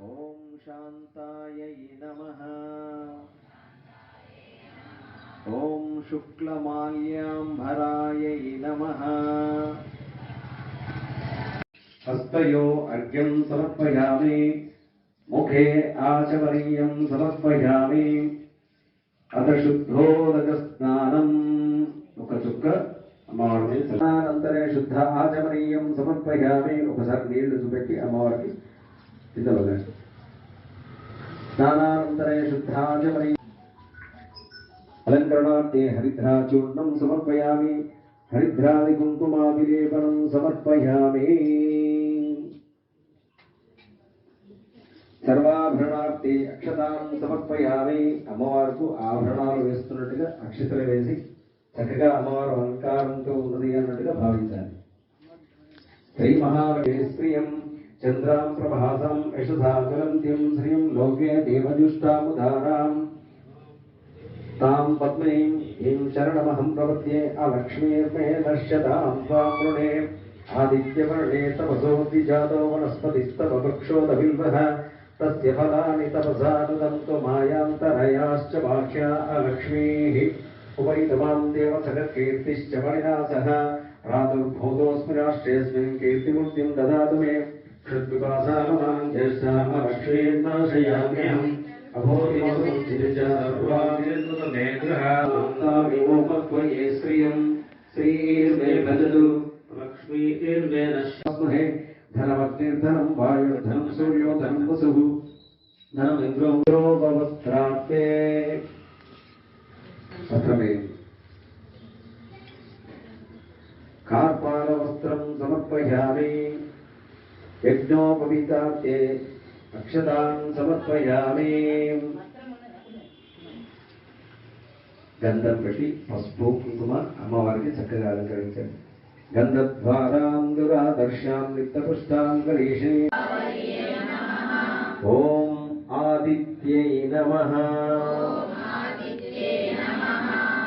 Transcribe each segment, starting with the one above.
ॐ शान्तायै नमः। ॐ शुक्लमाल्याम्भरायै नमः। हस्तयो अर्घ्यम् समर्पयामि। मुखे आचवर्यम् समर्पयामि। अथ शुद्धोदकस्नानम् उकचुक ఒక శుద్ధ ఆచమనీయం సమర్పయామి. ఒకసారి నీళ్ళు చూపెట్టి అమ్మవారికి కింద స్నానానంతరే శుద్ధాచమనీయం అలంకరణార్థే హరిద్రాచూర్ణం సమర్పయామి. హరిద్రాది కుంకుమాభిలేపనం సమర్పయామి. సర్వాభరణార్థే అక్షతాం సమర్పయామి. అమ్మవారికి ఆభరణాలు వేస్తున్నట్టుగా అక్షతలు వేసి చక్కగా అమ్మవారు అలంకారంతో ఉన్నది అన్నట్టుగా భావించాలి. శ్రీ మహావేశ్రియం చంద్రాం ప్రభాసం యశసాగరంత్యం శ్రీం లోకే దేవజుష్టాముదారాం. తాం పద్మీం ఏం శరణమహం ప్రపద్యే అలక్ష్మీర్మే నశ్యతాం త్వాం వృణే ఆదిత్యవర్ణే తపసో ద్విజాతో వనస్పతిస్తవృక్షోదవిల్వః తస్య ఫలాని తపసానుదం మాయాంతరయాశ్చ బాహ్యా అలక్ష్మీः उपैतवान् देव सगत्कीर्तिश्च परिणासः प्रादुर्भूतोऽस्मिनाश्रेऽस्मिन् कीर्तिमूर्तिं ददातु मे हृद्विपासामनाश्रीर्नाशयाम्यहम् अभोतिमसुचिर्जातर्वाग्निर्दुतमेग्रहान्ताविमोपत्वये श्रियम् श्रीर्मे भजतु लक्ष्मीर्मे नश्महे धनमग्निर्धनम् సూర్యో ధనం వసుః ధనం ఇంద్రోవస్త్రాప్తే వస్త్రమే కార్పాలవస్త్రం సమర్పయామి. యజ్ఞోపవీతార్థే అక్షతాన్ సమర్పయామి. గంధం పెట్టి పసుపు కుంకుమ అమ్మవారికి చక్కగా అలంకరించండి. గంధద్వారాం దురాదర్శాం నిత్తపుష్టాం గరీషే ఓం ఆదిత్యై నమః.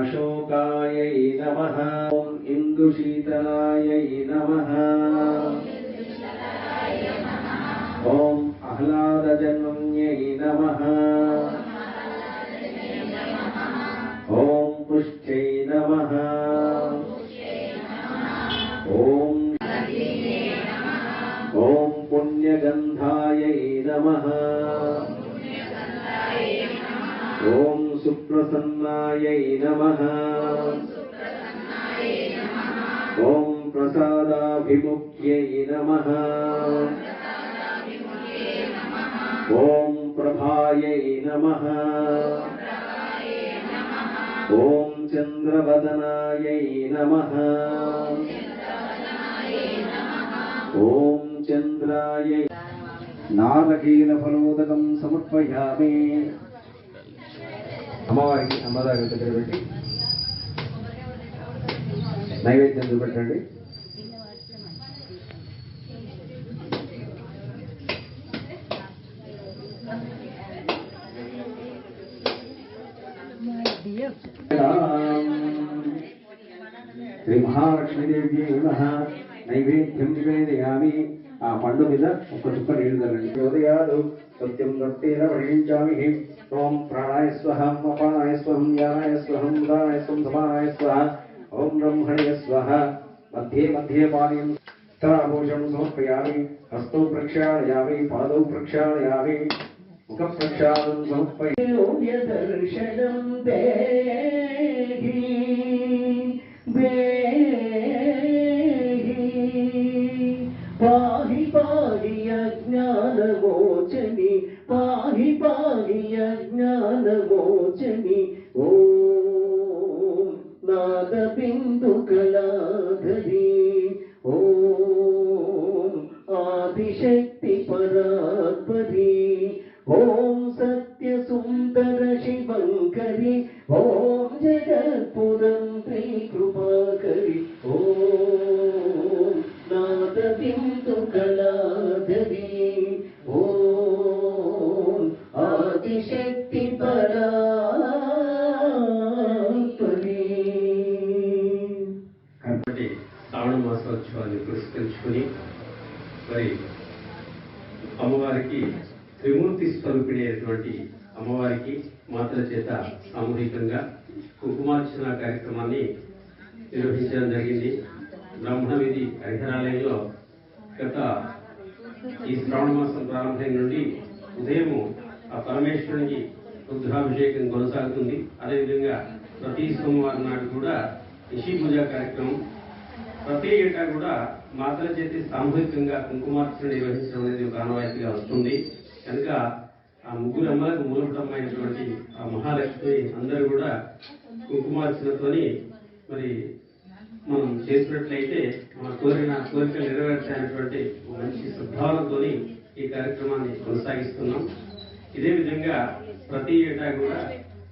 అశోకాయై నమ. ఓం ఇందుశీతలాయై నమః. ఓం ఆహ్లాదజన్యై నమ. ఓం పుష్ట్యై నమ. ఓం ఓం పుణ్యగంధాయై నమ. ఓం సుప్రసన్నాయై నమః. ఓం ప్రసాదాభిముఖ్యై నమః. ఓం ప్రభాయై నమః. ఓం చంద్రవదనాయై నమః. ఓం చంద్రాయై. నారకీల ఫలోదకం సమర్పయామి. అమ్మవారికి అమ్మదారి దగ్గర పెట్టి నైవేద్యం చూపెట్టండి. శ్రీ మహాలక్ష్మీదేవి నమః. నైవేద్యం నివేదయామి. ఆ పండు మీద ఒక చుక్క నీళ్ళు తరండి ఉదయాలు సత్యం దత్తేన వర్ణించామి ओम प्राणाय स्वः अपानाय स्वहं यानाय स्वहं उदानाय स्वं धमानाय स्वः ॐ ब्रह्मणे स्वः मध्ये मध्ये पानीयं तराभूषं समर्पयामि, हस्तौ प्रक्षालयामि, पादौ प्रक्षालयामि, मुखप्रक्षालनं समर्पयामि। ఓం నాద కళాధరి ఓం ఆదిశక్తి పరాత్పరి ఓం సత్య శివంకరి ఓం జగత్పురం కృపాకరి ఓం నాద కళాధరి ఓం ఆదిశక్తి పరాత్పరి స్వరూపిణి అయినటువంటి అమ్మవారికి మాతల చేత సామూహికంగా కుంకుమార్చన కార్యక్రమాన్ని నిర్వహించడం జరిగింది. బ్రాహ్మణ విధి హరిహరాలయంలో గత ఈ శ్రావణ మాసం ప్రారంభం నుండి ఉదయం ఆ పరమేశ్వరునికి రుద్రాభిషేకం కొనసాగుతుంది. అదేవిధంగా ప్రతి సోమవారం నాడు కూడా నిషి పూజ కార్యక్రమం. ప్రతి ఏటా కూడా మాతల చేతి సామూహికంగా కుంకుమార్చన నిర్వహించడం అనేది ఒక ఆనవాయితీగా వస్తుంది. కనుక ఆ ముగ్గురు అమ్మలకు మూలపటమైనటువంటి ఆ మహాలక్ష్మి అందరూ కూడా కుంకుమార్చనతోని మరి మనం చేసినట్లయితే మన కోరిన కోరికలు నెరవేర్చాలనేటువంటి మంచి సద్భావనతోని ఈ కార్యక్రమాన్ని కొనసాగిస్తున్నాం. ఇదే విధంగా ప్రతి ఏటా కూడా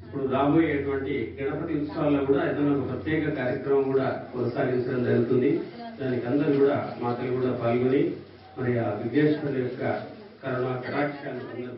ఇప్పుడు రాబోయేటువంటి గణపతి ఉత్సవాల్లో కూడా ఏదైనా ఒక ప్రత్యేక కార్యక్రమం కూడా కొనసాగించడం జరుగుతుంది. దానికి అందరూ కూడా మాతలు కూడా పాల్గొని మరి ఆ విఘ్నేశ్వరుని యొక్క కరుణ కటాక్షాన్ని అందరూ